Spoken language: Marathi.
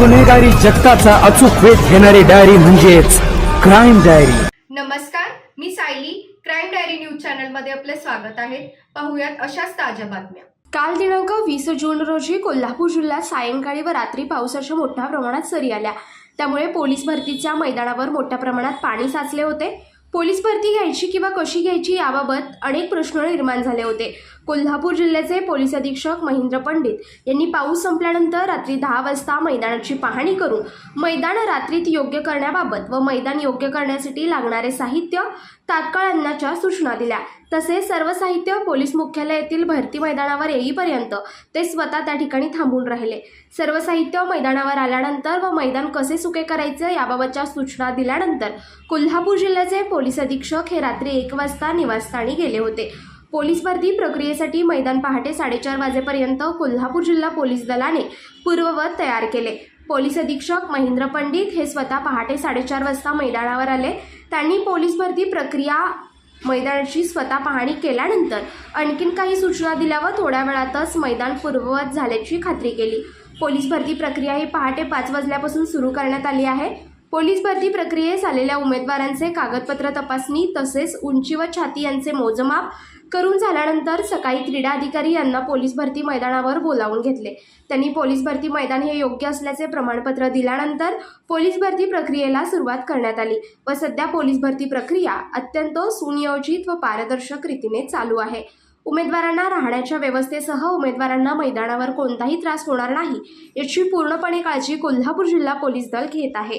गुन्हेगारी जगताचा अचूक वेध घेणारी डायरी म्हणजेच क्राईम डायरी नमस्कार मी सायली. क्राईम डायरी न्यूज चॅनलमध्ये आपले स्वागत आहे. पाहुयात अशाच ताज्या बातम्या. काल दिनांक वीस जून रोजी कोल्हापूर जिल्ह्यात सायंकाळी व रात्री पावसाच्या मोठ्या प्रमाणात सरी आल्या. त्यामुळे पोलीस भरतीच्या मैदानावर मोठ्या प्रमाणात पाणी साचले होते. पोलीस भरती घ्यायची किंवा कशी घ्यायची याबाबत अनेक प्रश्न निर्माण झाले होते. कोल्हापूर जिल्ह्याचे पोलीस अधीक्षक महेंद्र पंडित यांनी पाऊस संपल्यानंतर रात्री दहा वाजता मैदानाची पाहणी करून मैदान रात्रीत योग्य करण्याबाबत व मैदान योग्य करण्यासाठी लागणारे साहित्य तात्काळ आणण्याच्या सूचना दिल्या. तसेच सर्व साहित्य पोलीस मुख्यालयातील भरती मैदानावर येईपर्यंत ते स्वतः त्या ठिकाणी थांबून राहिले. सर्व साहित्य मैदानावर आल्यानंतर व मैदान कसे सुके करायचे याबाबतच्या सूचना दिल्यानंतर कोल्हापूर जिल्ह्याचे पोलीस अधीक्षक हे रात्री एक वाजता निवासस्थानी गेले होते. पोलीस भरती प्रक्रियेसाठी मैदान पहाटे साडेचार वाजेपर्यंत कोल्हापूर जिल्हा पोलीस दलाने पूर्ववत तयार केले. पोलीस अधीक्षक महेंद्र पंडित हे स्वतः पहाटे साडेचार वाजता मैदानावर आले. त्यांनी पोलीस भरती प्रक्रिया मैदानाची स्वतः पाहणी केल्यानंतर आणखीन काही सूचना दिल्यावर थोड्या वेळातच मैदान पूर्ववत झाल्याची खात्री केली. पोलीस भरती प्रक्रिया ही पहाटे पाच वाजल्यापासून सुरू करण्यात आली आहे. पोलीस भरती प्रक्रियेस आलेल्या उमेदवारांचे कागदपत्र तपासणी तसेच उंची व छाती यांचे मोजमाप करून झाल्यानंतर सकाळी क्रीडा अधिकारी यांना पोलीस भरती मैदानावर बोलावून घेतले. त्यांनी पोलीस भरती मैदान हे योग्य असल्याचे प्रमाणपत्र दिल्यानंतर पोलीस भरती प्रक्रियेला सुरुवात करण्यात आली व सध्या पोलीस भरती प्रक्रिया अत्यंत सुनियोजित व पारदर्शक रीतीने चालू आहे. उमेदवारांना राहण्याच्या व्यवस्थेसह उमेदवारांना मैदानावर कोणताही त्रास होणार नाही याची पूर्णपणे काळजी कोल्हापूर जिल्हा पोलीस दल घेत आहे.